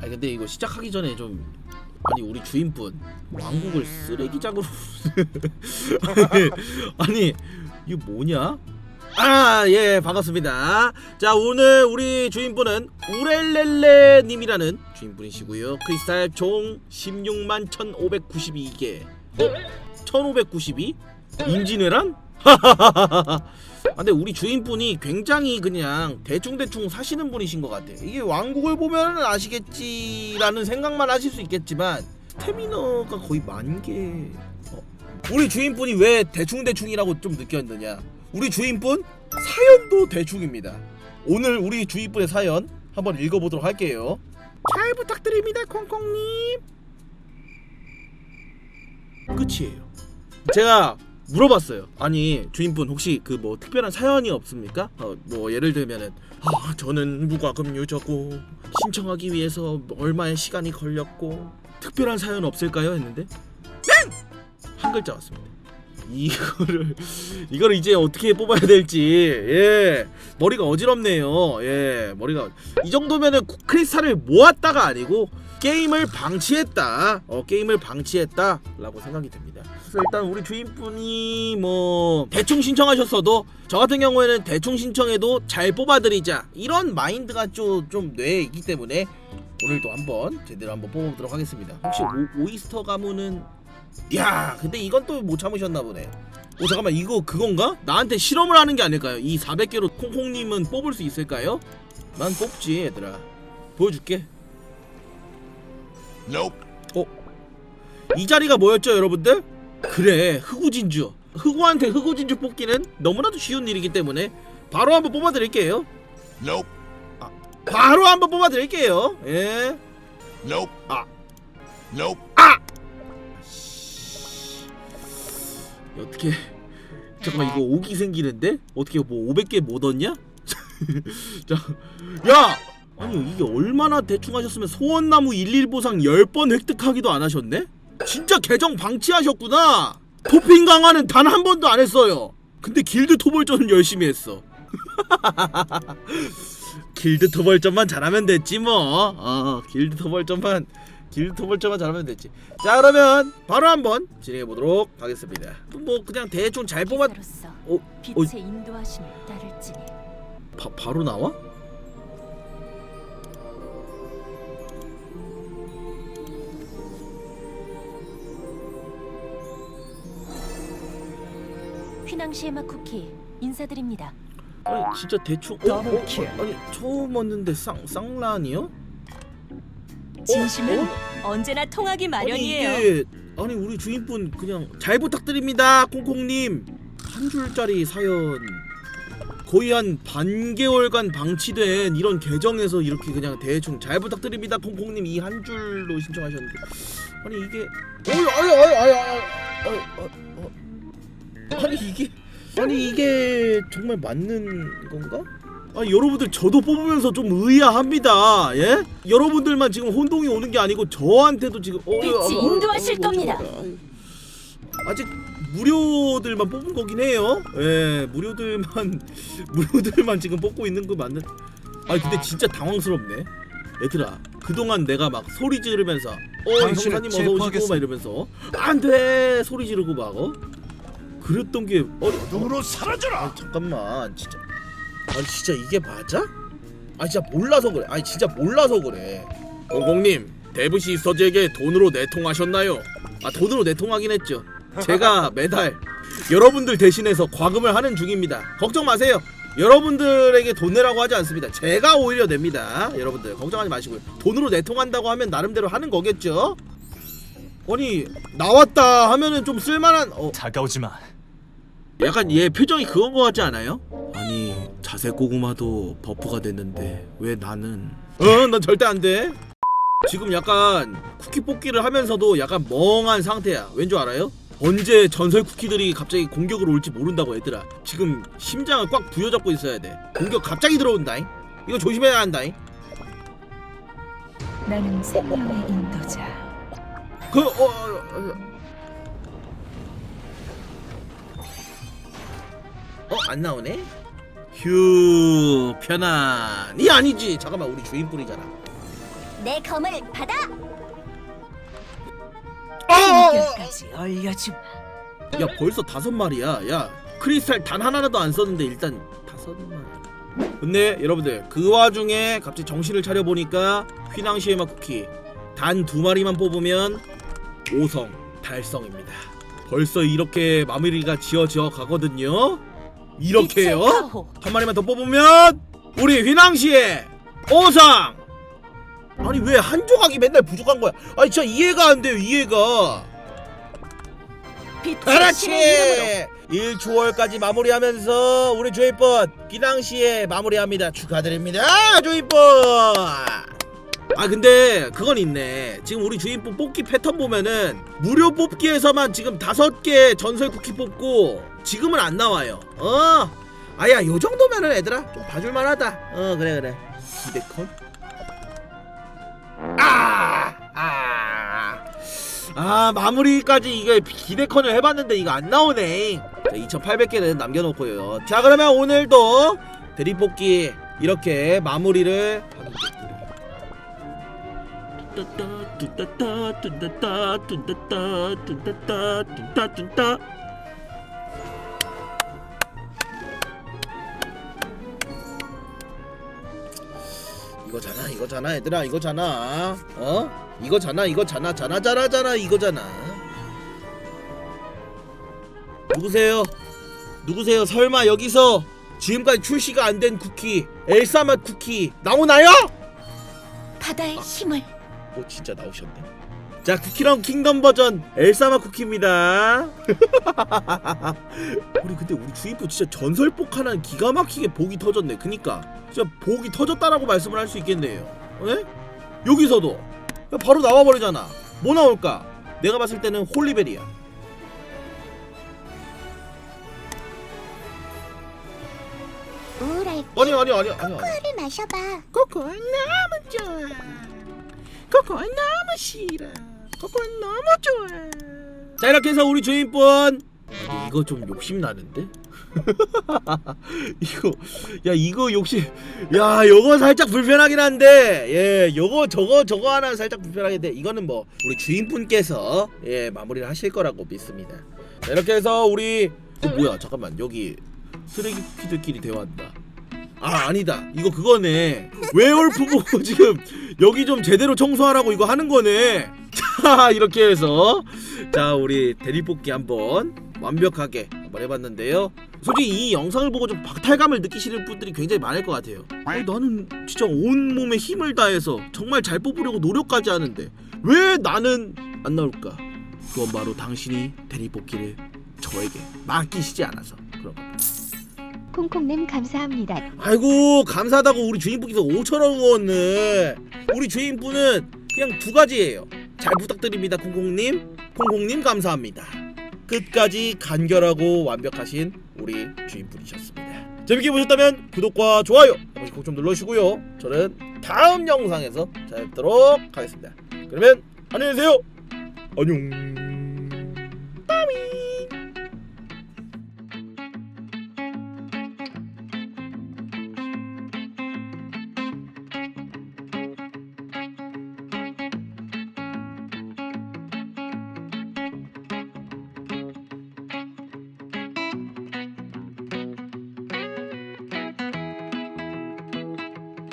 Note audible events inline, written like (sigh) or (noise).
아니 근데 이거 시작하기 전에 좀 아니 우리 주인분 왕국을 쓰레기장으로 (laughs) 아니, 아니 이거 뭐냐? 아 예 반갑습니다. 자 오늘 우리 주인분은 우렐렐레님이라는 주인분이시고요. 크리스탈 총 16만 1,592개. 어? 1,592? 임진왜란? (laughs) 아, 근데 우리 주인분이 굉장히 그냥 대충대충 사시는 분이신 것 같아요. 이게 왕국을 보면 아시겠지라는 생각만 하실 수 있겠지만 스태미너가 거의 만 개. 어. 우리 주인분이 왜 대충대충이라고 좀 느꼈느냐? 우리 주인분 사연도 대충입니다. 오늘 우리 주인분의 사연 한번 읽어보도록 할게요. 잘 부탁드립니다, 콩콩님. 끝이에요. 제가 물어봤어요. 아니 주인분 혹시 그 뭐 특별한 사연이 없습니까? 어, 뭐 예를 들면은 아 저는 무과금 유저고 신청하기 위해서 얼마의 시간이 걸렸고 특별한 사연 없을까요? 했는데 한 글자 왔습니다. 이거를 이거를 이제 어떻게 뽑아야 될지 예 머리가 어지럽네요 예 머리가 이 정도면은 크리스탈을 모았다가 아니고 게임을 방치했다. 어 게임을 방치했다라고 생각이 듭니다. 그래서 일단 우리 주인분이 뭐 대충 신청하셨어도 저 같은 경우에는 대충 신청해도 잘 뽑아드리자. 이런 마인드가 좀, 좀 뇌에 있기 때문에 오늘도 한번 제대로 한번 뽑아보도록 하겠습니다. 혹시 오, 오이스터 가문은? 야 근데 이건 또 못 참으셨나 보네. 오 잠깐만 이거 그건가? 나한테 실험을 하는 게 아닐까요? 이 400개로 콩콩님은 뽑을 수 있을까요? 난 뽑지 얘들아. 보여줄게 Nope. 이 자리가 뭐였죠 여러분들? 그래 흑우진주 흑우한테 흑우진주 뽑기는 너무나도 쉬운 일이기 때문에 바로 한번 뽑아드릴게요 Nope. 바로 한번 뽑아드릴게요 예 Nope. 아. Nope. 어떻게 잠깐만 이거 오기 생기는데? 어떻게 뭐 500개 못 얻냐? (laughs) 자, 야! 아니 이게 얼마나 대충 하셨으면 소원나무 11 보상 10번 획득하기도 안 하셨네? 진짜 계정 방치하셨구나! 토핑 강화는 단 한 번도 안 했어요! 근데 길드 토벌전은 열심히 했어 (laughs) 길드 토벌전만 잘하면 됐지 뭐 어, 길드 토벌전만 길드 토벌전만 잘하면 됐지 자 그러면 바로 한번 진행해 보도록 하겠습니다 뭐 그냥 대충 잘 뽑아 기사로서 어? 빛의 인도하심을 따를지니 바, 바로 나와? 휘낭시에마 쿠키 인사드립니다. 아니 진짜 대충 어? 어? 어? 아니 처음 왔는데 쌍, 쌍란이요? 진심은 어? 언제나 통하기 아니 마련이에요. 이게 아니 우리 주인분 그냥 잘 부탁드립니다 콩콩님 한 줄짜리 사연 거의 한 반개월간 방치된 이런 계정에서 이렇게 그냥 대충 잘 부탁드립니다 콩콩님 이 한 줄로 신청하셨는데 아니 이게 어이 아이 아이 아이 아이 아이 아니 이게 아니 이게 정말 맞는 건가? 아 여러분들 저도 뽑으면서 좀 의아합니다. 예? 여러분들만 지금 혼동이 오는 게 아니고 저한테도 지금 어, 빛이 어, 어, 인도하실 어, 어, 겁니다. 아직 무료들만 뽑은 거긴 해요. 예, 무료들만 (laughs) 무료들만 지금 뽑고 있는 거 맞는. 아 근데 진짜 당황스럽네. 얘들아, 그동안 내가 막 소리 지르면서 어 당신을 형사님 어서 오시고 막 체포하겠습니다. 이러면서 안 돼 소리 지르고 막 어? 그랬던 게 어, 어, 눈으로 사라져라. 아 잠깐만 진짜 아니 진짜 이게 맞아? 아 진짜 몰라서 그래 아니 진짜 몰라서 그래 공공님 데브시스터즈에게 돈으로 내통하셨나요? 아 돈으로 내통하긴 했죠 제가 (laughs) 매달 여러분들 대신해서 과금을 하는 중입니다 걱정 마세요 여러분들에게 돈 내라고 하지 않습니다 제가 오히려 냅니다 여러분들 걱정하지 마시고요 돈으로 내통한다고 하면 나름대로 하는 거겠죠? 아니 나왔다 하면은 좀 쓸만한 어 다가오지 마. 약간 얘 표정이 그건 거 같지 않아요? 아니 자색 고구마도 버프가 됐는데 왜 나는? 어난 절대 안돼. 지금 약간 쿠키 뽑기를 하면서도 약간 멍한 상태야. 왠 줄 알아요? 언제 전설 쿠키들이 갑자기 공격을 올지 모른다고 얘들아. 지금 심장을 꽉 부여잡고 있어야 돼. 공격 갑자기 들어온다잉? 이거 조심해야 한다잉. 나는 생명의 인도자. 그 어, 어, 어, 어, 안 나오네? 휴, 편안이 아니지. 잠깐만, 우리 주인분이잖아. 내 검을 받아. 판결까지 얼려주마. 야 벌써 다섯 마리야 야 크리스탈 단 하나라도 안 썼는데 일단 다섯 마리 근데 여러분들 그 와중에 갑자기 정신을 차려보니까 휘낭시에마 쿠키 단 두 마리만 뽑으면 5성 달성입니다 벌써 이렇게 마무리가 지어져 가거든요 이렇게요? 한 마리만 더 뽑으면 우리 휘낭시에 5성 아니 왜 한 조각이 맨날 부족한 거야? 아니 진짜 이해가 안 돼요 이해가. 그렇지. 1초월까지 마무리하면서 우리 조이폰 기낭시에 마무리합니다. 축하드립니다. 조이폰! 아 근데 그건 있네. 지금 우리 주인분 뽑기 패턴 보면은 무료 뽑기에서만 지금 다섯 개 전설 쿠키 뽑고 지금은 안 나와요. 어. 아야 요 정도면은 애들아 좀 봐줄만하다. 어 그래 그래. 기대컨 아! 아! 아 마무리까지 이게 기대컨을 해봤는데 이거 안 나오네. 자 2800개는 남겨놓고요. 자 그러면 오늘도 대리뽑기 이렇게 마무리를 뚜따따 뚜따따 뚜따따 뚜따따 뚜따따 뚜따 뚜따 이거잖아 이거잖아 얘들아 이거잖아 어? 이거잖아 이거잖아 자나 자나잖아 이거잖아 누구세요? 누구세요? 설마 여기서 지금까지 출시가 안 된 쿠키 엘사맛 쿠키 나오나요? 바다의 힘을 오 진짜 나오셨네 자 쿠키랑 킹덤 버전 엘사맛 쿠키입니다. (laughs) 우리 근데 우리 주인부 진짜 전설복 하나는 기가 막히게 복이 터졌네. 그니까. 진짜 복이 터졌다라고 말씀을 할 수 있겠네요. 네? 여기서도. 야, 바로 나와버리잖아. 뭐 나올까? 내가 봤을 때는 홀리베리야. 우울할 아니 아니 아니 아니 아니 를 마셔봐. 코코 너무 좋아. 코코 너무 싫어 코코 너무 좋아 자 이렇게 해서 우리 주인분. 아니, 이거 좀 욕심 나는데? (laughs) 이거 야 이거 욕심 야 요거 살짝 불편하긴 한데 예 요거 저거 저거 하나 살짝 불편하긴데 이거는 뭐 우리 주인분께서 예 마무리를 하실 거라고 믿습니다. 자, 이렇게 해서 우리 어, 뭐야 잠깐만 여기 쓰레기 쿠키들끼리 대화한다. 아 아니다. 이거 그거네. (laughs) 웨얼프 보고 지금 여기 좀 제대로 청소하라고 이거 하는 거네. 자 (laughs) 이렇게 해서. 자 우리 대리뽑기 한번 완벽하게 한번 해봤는데요. 솔직히 이 영상을 보고 좀 박탈감을 느끼시는 분들이 굉장히 많을 것 같아요. 어, 나는 진짜 온몸에 힘을 다해서 정말 잘 뽑으려고 노력까지 하는데 왜 나는 안 나올까? 그건 바로 당신이 대리뽑기를 저에게 맡기시지 않아서 그런 겁니다. 콩콩님 감사합니다. 아이고 감사하다고 우리 주인분께서 5천원 후원을. 우리 주인분은 그냥 두 가지예요 잘 부탁드립니다 콩콩님. 콩콩님 감사합니다. 끝까지 간결하고 완벽하신 우리 주인분이셨습니다. 재밌게 보셨다면 구독과 좋아요 꼭 좀 눌러주시고요. 저는 다음 영상에서 찾아뵙도록 하겠습니다. 그러면 안녕히 계세요. 안녕